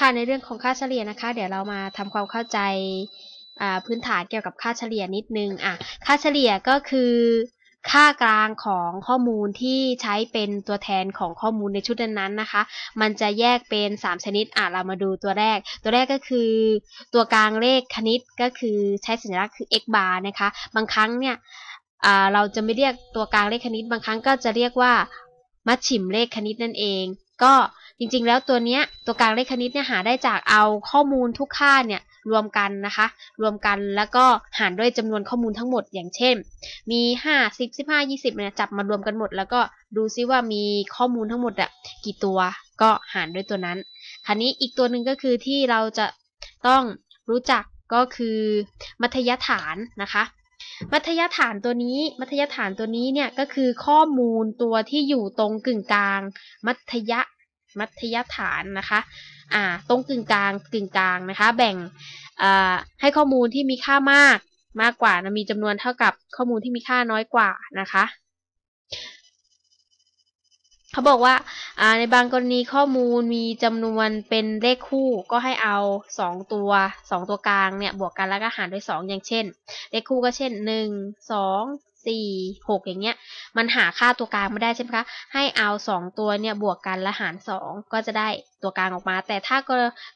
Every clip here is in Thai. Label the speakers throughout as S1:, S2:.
S1: ค่ะในเรื่องของค่าเฉลี่ยนะคะ เดี๋ยวเรามาทำความเข้าใจพื้นฐานเกี่ยวกับค่าเฉลี่ยนิดนึงอะค่าเฉลี่ยก็คือค่ากลางของข้อมูลที่ใช้เป็นตัวแทนของข้อมูลในชุดนั้นนะคะ มันจะแยกเป็น 3 ชนิด อะ เรามาดูตัวแรก ตัวแรกก็คือ ตัวกลางเลขคณิตก็คือใช้สัญลักษณ์คือ x bar นะคะ บางครั้งเนี่ยเราจะไม่เรียกตัวกลางเลขคณิต บางครั้งก็จะเรียกว่ามัดฉิมเลขคณิตนั่นเอง ก็จริงๆ แล้วตัวเนี้ยตัวกลางเลขคณิตเนี่ยหาได้จากเอาข้อมูลทุกค่าเนี่ยรวมกันนะคะ รวมกันแล้วก็หารด้วยจำนวนข้อมูลทั้งหมดอย่างเช่น มี5 10 15 20เนี่ยจับมารวมกันหมด แล้วก็ดูซิว่ามีข้อมูลทั้งหมดอะกี่ตัวก็หารด้วยตัวนั้น คราวนี้อีกตัวหนึ่งก็คือที่เราจะต้องรู้จักก็คือมัธยฐานนะคะ มัธยฐานตัวนี้ มัธยฐานตัวนี้เนี่ยก็คือข้อมูลตัวที่อยู่ตรงกึ่งกลาง มัธยมัธยฐานนะคะอ่าตรงกึ่งกลางกึ่งกลางนะคะ แบ่งอ่าให้ข้อมูลที่มีค่ามากมากกว่านะมีจำนวนเท่ากับข้อมูลที่มีค่าน้อยกว่านะคะ เขาบอกว่าในบางกรณีข้อมูลมีจำนวนเป็นเลขคู่ก็ให้เอา 2 ตัว 2 ตัวกลางเนี่ยบวกกันแล้วก็หารด้วย 2 อย่างเช่น เลขคู่ก็เช่น 1 2สี่หกอย่างเงี้ย มันหาค่าตัวกลางไม่ได้ใช่ไหมคะ ให้เอาสองตัวเนี่ยบวกกันและหารสองก็จะได้ตัวกลางออกมา แต่ถ้า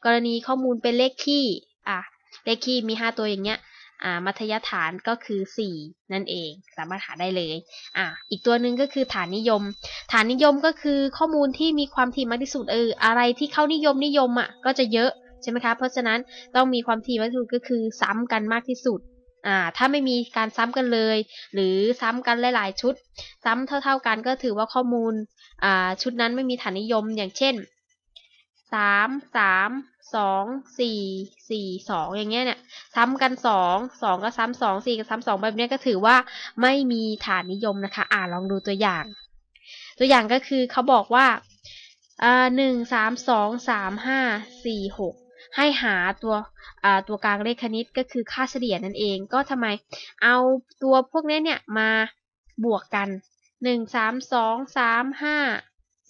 S1: กรณีข้อมูลเป็นเลขคี่อะเลขคี่มีห้าตัวอย่างเงี้ย มัธยฐานก็คือ 4 นั่นเอง สามารถหาได้เลยอ่าอีกตัวหนึ่งก็คือฐานนิยม ฐานนิยมก็คือข้อมูลที่มีความถี่มากที่สุดเอออะไรที่เข้านิยมนิยมอะก็จะเยอะใช่ไหมคะ เพราะฉะนั้นต้องมีความถี่มากที่สุดก็คือซ้ำกันมากที่สุดอ่าถ้าไม่มีการซ้ำกันเลย หรือซ้ำกันหลาย ๆ ชุด ซ้ำเท่า ๆกันก็ถือว่าข้อมูลอ่าชุดนั้นไม่มีฐานนิยมอย่างเช่นสามสาม สองสี่สี่สองอย่างเงี้ยเนี่ยซ้ำกันสองสองก็ซ้ำสองสี่ก็ซ้ำสองแบบนี้ก็ถือว่าไม่มีฐานนิยมนะคะ อ่าลองดูตัวอย่าง ตัวอย่างก็คือเขาบอกว่าอ่าหนึ่งสามสองสามห้าสี่หกให้หาตัวตัวกลางเลขคณิตก็คือค่าเฉลี่ยนั่นเองก็ทำไมเอาตัวพวกนี้เนี่ยมาบวกกัน 1 3 2 3 5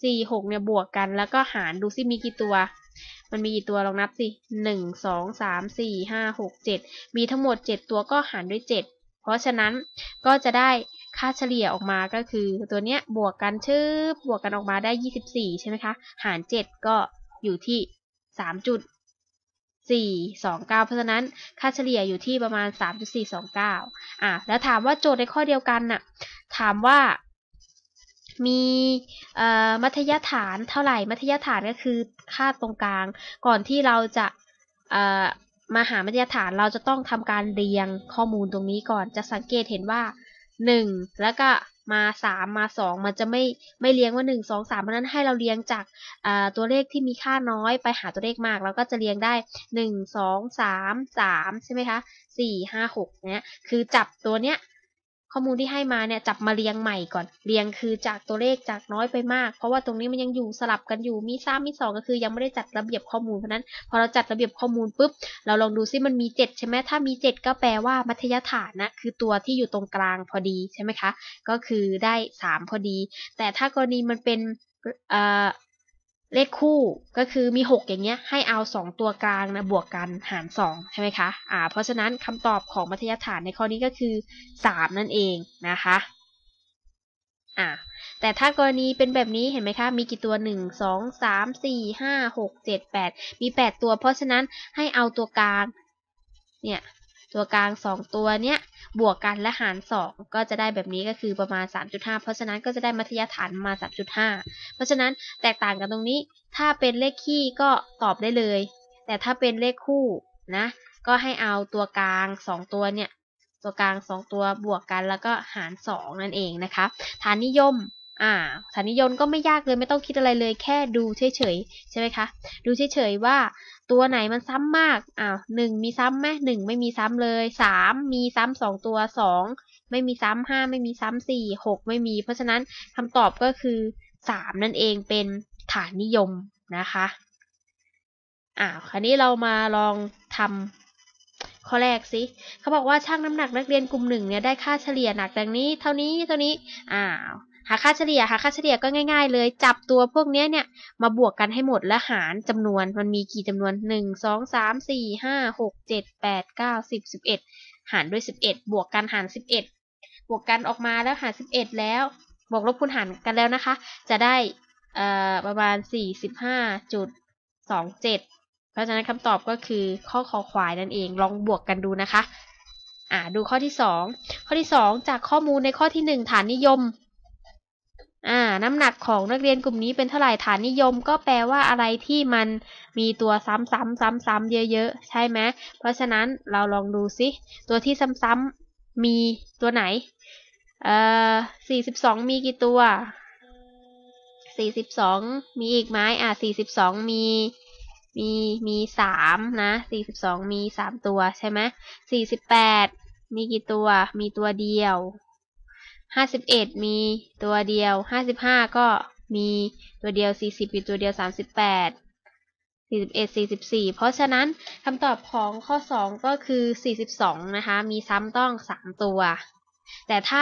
S1: 4 6เนี่ยบวกกัน แล้วก็หารดูซิมีกี่ตัว มันมีกี่ตัวลองนับสิ1 2 3 4 5 6 7มีทั้งหมด7ตัวก็หารด้วย7เพราะฉะนั้นก็จะได้ค่าเฉลี่ยออกมาก็คือตัวเนี้ยบวกกันชื่อบวกกันออกมาได้ 24 ใช่ไหมคะ หาร 7 ก็อยู่ที่3จุด429 เพราะฉะนั้นค่าเฉลี่ยอยู่ที่ประมาณ 3.429 อะแล้วถามว่าโจทย์ในข้อเดียวกันน่ะถามว่า มีมัธยฐานเท่าไหร่ มัธยฐานก็คือค่าตรงกลาง ก่อนที่เราจะมาหามัธยฐานเราจะต้องทำการเรียงข้อมูลตรงนี้ก่อนจะสังเกตเห็นว่า 1 แล้วก็มาสามมาสองมันจะไม่ไม่เลี้ยงว่าหนึ่งสองสามเพราะนั้นให้เราเลี้ยงจากตัวเลขที่มีค่าน้อยไปหาตัวเลขมากเราก็จะเลี้ยงได้หนึ่งสองสามสามใช่ไหมคะสี่ห้าหกเนี้ยคือจับตัวเนี้ย ข้อมูลที่ให้มาเนี่ยจับมาเรียงใหม่ก่อน เรียงคือจากตัวเลขจากน้อยไปมาก เพราะว่าตรงนี้มันยังอยู่สลับกันอยู่มีซ้ำมีสองก็คือยังไม่ได้จัดระเบียบข้อมูลเพราะนั้น พอเราจัดระเบียบข้อมูลปุ๊บเราลองดูซิมันมี 7 ใช่ไหมถ้ามี 7 ก็แปลว่ามัธยฐานนะคือตัวที่อยู่ตรงกลางพอดีใช่ไหมคะ ก็คือได้ 3 พอดี แต่ถ้ากรณีมันเป็น เลขคู่ก็คือมี 6 อย่างเงี้ยให้เอา 2 ตัวกลางนะบวกกันหาร 2 ใช่ไหมคะอ่าเพราะฉะนั้นคำตอบของมัธยฐานในข้อนี้ก็คือ 3 นั่นเองนะคะอ่าแต่ถ้ากรณีเป็นแบบนี้เห็นไหมคะ มีกี่ตัว 1 2 3 4 5 6 7 8 มี 8 ตัว เพราะฉะนั้นให้เอาตัวกลางเนี่ย ตัวกลาง 2 ตัวเนี้ยบวกกันและหาร 2 ก็จะได้แบบนี้ก็คือประมาณ 3.5 เพราะฉะนั้นก็จะได้มัธยฐานมา 3.5 เพราะฉะนั้นแตกต่างกันตรงนี้ ถ้าเป็นเลขคี่ก็ตอบได้เลย แต่ถ้าเป็นเลขคู่นะก็ให้เอาตัวกลาง 2 ตัวเนี่ยตัวกลาง 2 ตัวบวกกันแล้วก็หาร 2 นั่นเองนะคะฐานนิยม อ่าฐานนิยมก็ไม่ยากเลยไม่ต้องคิดอะไรเลย แค่ดูเฉยๆใช่ไหมคะดูเฉยๆว่าตัวไหนมันซ้ำมากอ้าวหนึ่งมีซ้ำไหมหนึ่งไม่มีซ้ำเลยสามมีซ้ำสองตัวสองไม่มีซ้ำห้าไม่มีซ้ำสี่หกไม่มี เพราะฉะนั้นคำตอบก็คือสามนั่นเองเป็นฐานนิยมนะคะอ่าคราวนี้เรามาลองทำข้อแรกสิเขาบอกว่าช่างน้ำหนักนักเรียนกลุ่มหนึ่งเนี่ยได้ค่าเฉลี่ยหนักดังนี้ เท่านี้เท่านี้อ่าว หาค่าเฉลี่ยหาค่าเฉลี่ยก็ง่าย ๆ เลย จับตัวพวกเนี้ยเนี่ยมาบวกกันให้หมดและหารจำนวนมันมีกี่จำนวนหนึ่งสองสามสี่ห้าหกเจ็ดแปดเก้าสิบสิบเอ็ดหารด้วยสิบเอ็ดบวกกันหารสิบเอ็ดบวกกันออกมาแล้วหารสิบเอ็ดแล้วบวกลบคูณหารกันแล้วนะคะ จะได้ประมาณสี่สิบห้าจุดสองเจ็ดเพราะฉะนั้นคำตอบก็คือข้อคอควายนั่นเองลองบวกกันดูนะคะอ่าดูข้อที่สองข้อที่สองจากข้อมูลในข้อที่หนึ่งฐานนิยม อ่า น้ำหนักของนักเรียนกลุ่มนี้เป็นเท่าไหร่ฐานนิยมก็แปลว่าอะไรที่มันมีตัวซ้ำซ้ำซ้ำซ้ำเยอะๆ ใช่ไหมเพราะฉะนั้นเราลองดูซิ ตัวที่ซ้ำๆมีตัวไหน เอ่อสี่สิบสองมีกี่ตัวสี่สิบสองมีอีกไหมอ่าสี่สิบสองมีมีมีสามนะสี่สิบสองมีสามตัวใช่ไหมสี่สิบแปดมีกี่ตัว มีตัวเดียว ห้าสิบเอ็ดมีตัวเดียวห้าสิบห้าก็มีตัวเดียวสี่สิบมีตัวเดียวสามสิบแปดสี่สิบเอ็ดสี่สิบสี่เพราะฉะนั้นคำตอบของข้อสองก็คือสี่สิบสองนะคะ มีซ้ำต้องสามตัว แต่ถ้า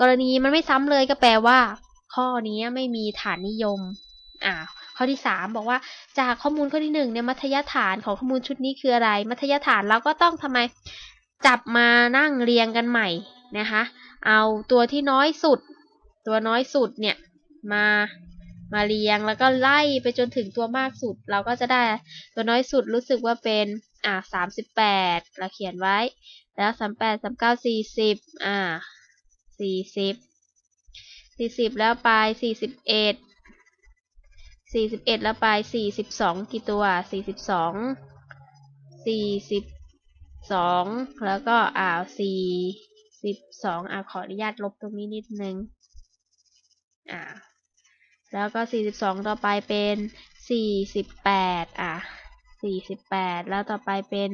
S1: กรณีมันไม่ซ้ำเลยก็แปลว่า ข้อนี้ไม่มีฐานนิยมอ่าข้อที่สามบอกว่าจากข้อมูลข้อที่หนึ่งเนี่ยมัธยฐานของข้อมูลชุดนี้คืออะไร มัธยฐานเราก็ต้องทำไมจับมานั่งเรียงกันใหม่นะคะ เอาตัวที่น้อยสุด ตัวน้อยสุดเนี่ยมามาเรียงแล้วก็ไล่ไปจนถึงตัวมากสุด เราก็จะได้ตัวน้อยสุดรู้สึกว่าเป็นอ่าสามสิบแปดเราเขียนไว้ แล้วสามแปดสามเก้าสี่สิบอ่าสี่สิบสี่สิบแล้วไปสี่สิบเอ็ดสี่สิบเอ็ดแล้วไปสี่สิบสองกี่ตัวสี่สิบสองสี่สิบสองแล้วก็อ่าสี่ สิบสองอ่าขออนุญาตลบตรงนี้นิดนึงอ่าแล้วก็สี่สิบสองต่อไปเป็นสี่สิบแปดอะสี่สิบแปดแล้วต่อไปเป็น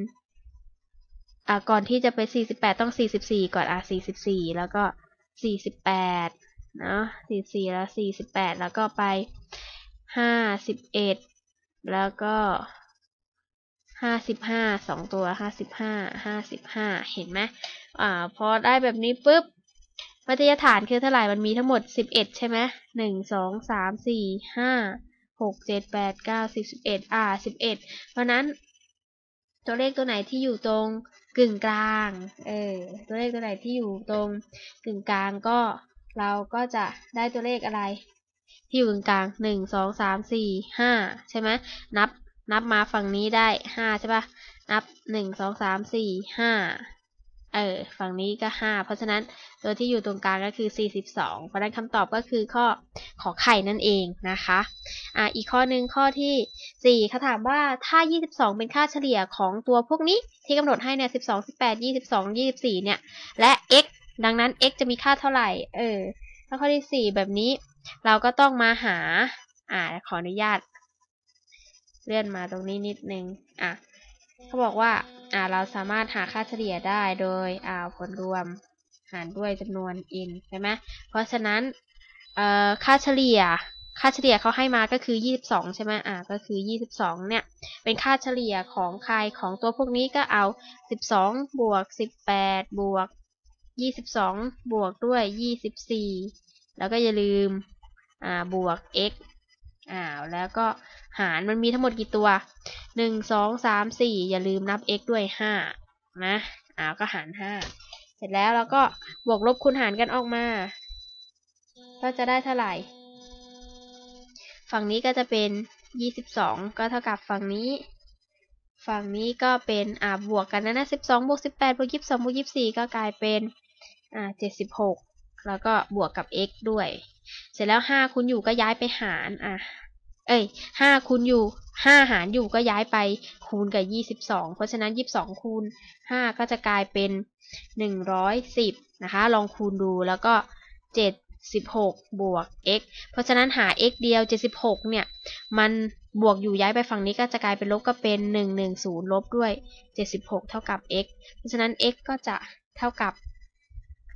S1: อ่าก่อนที่จะไปสี่สิบแปดต้องสี่สิบสี่ก่อนอะสี่สิบสี่แล้วก็สี่สิบแปดเนาะสี่สี่แล้วสี่สิบแปดแล้วก็ไปห้าสิบเอ็ดแล้วก็ ห้าสิบห้าสองตัวห้าสิบห้าห้าสิบห้าเห็นไหมอ่าพอได้แบบนี้ปุ๊บมัธยฐานคือเท่าไหร่มันมีทั้งหมดสิบเอ็ดใช่ไหมหนึ่งสองสามสี่ห้าหกเจ็ดแปดเก้าสิบสิบเอ็ดอ่าสิบเอ็ดเพราะนั้น ตัวเลขตัวไหนที่อยู่ตรงกึ่งกลางเออตัวเลขตัวไหนที่อยู่ตรงกึ่งกลางก็เราก็จะได้ตัวเลขอะไร ที่อยู่กึ่งกลางหนึ่งสองสามสี่ห้าใช่ไหมนับ นับมาฝั่งนี้ได้ห้าใช่ปะนับหนึ่งสองสามสี่ห้าเออฝั่งนี้ก็ห้าเพราะฉะนั้นตัวที่อยู่ตรงกลางก็คือสี่สิบสองเพราะนั้นคำตอบก็คือข้อขอไข่นั่นเองนะคะอ่าอีกข้อหนึ่งข้อที่สี่เขาถามว่าถ้ายี่สิบสองเป็นค่าเฉลี่ยของตัวพวกนี้ที่กำหนดให้เนี่ยสิบสองสิบแปดยี่สิบสองยี่สิบสี่เนี่ยและ x ดังนั้น x จะมีค่าเท่าไหร่ เออถ้าข้อที่สี่แบบนี้ เราก็ต้องมาหา อ่า ขออนุญาต เลื่อนมาตรงนี้นิดนึงอะเขาบอกว่าอ่าเราสามารถหาค่าเฉลี่ยได้โดยเอาผลรวมหารด้วยจำนวน n ใช่ไหมเพราะฉะนั้นเอ่อค่าเฉลี่ย ค่าเฉลี่ยเขาให้มาก็คือ 22 ใช่ไหมอ่าก็คือ 22 เนี่ย เป็นค่าเฉลี่ยของใครของตัวพวกนี้ก็เอา 12 บวก 18 บวก 22 บวกด้วย 24 แล้วก็อย่าลืมอ่าบวก x อ่าแล้วก็ หารมันมีทั้งหมดกี่ตัว1 2 3 4อย่าลืมนับ x ด้วย5นะอ่าก็หาร5เสร็จแล้วเราก็บวกลบคูณหารกันออกมา ก็จะได้เท่าไหร่ ฝั่งนี้ก็จะเป็น22ก็เท่ากับฝั่งนี้ฝั่งนี้ก็เป็นอ่าบวกกันนะนะ12บวก18บวก22บวก24ก็กลายเป็นอ่า76แล้วก็บวกกับ x ด้วย เสร็จแล้ว5คูณอยู่ก็ย้ายไปหารอะ เอ้ย5คูณอยู่5หารอยู่ก็ย้ายไปคูณกับ22เพราะฉะนั้น22คูณ5ก็จะกลายเป็น110นะคะลองคูณดูแล้วก็76บหกบวก x เพราะฉะนั้นหา x เดียว76เนี่ยมันบวกอยู่ย้ายไปฝั่งนี้ก็จะกลายเป็นลบก็เป็น110ลบด้วย76เท่ากับ x เพราะฉะนั้น x ก็จะเท่ากับ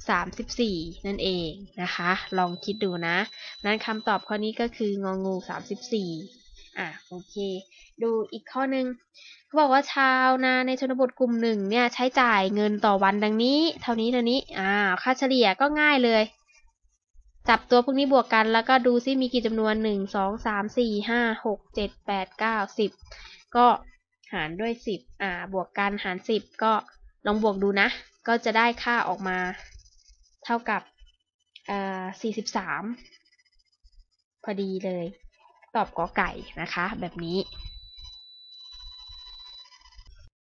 S1: 34 นั่นเองนะคะ ลองคิดดูนะ นั้นคำตอบข้อนี้ก็คืององู 34 อะโอเค ดูอีกข้อหนึ่งเขาบอกว่าชาวนาในชนบทกลุ่มหนึ่งเนี่ยใช้จ่ายเงินต่อวันดังนี้ เท่านี้เท่านี้อ่าค่าเฉลี่ยก็ง่ายเลย จับตัวพวกนี้บวกกันแล้วก็ดูซิมีกี่จำนวน 1 2 3 4 5 6 7 8 9 10 ก็หารด้วย 10 อ่า บวกกันหาร 10 ก็ลองบวกดูนะ ก็จะได้ค่าออกมา เท่ากับ43 พอดีเลย ตอบกอไก่นะคะ แบบนี้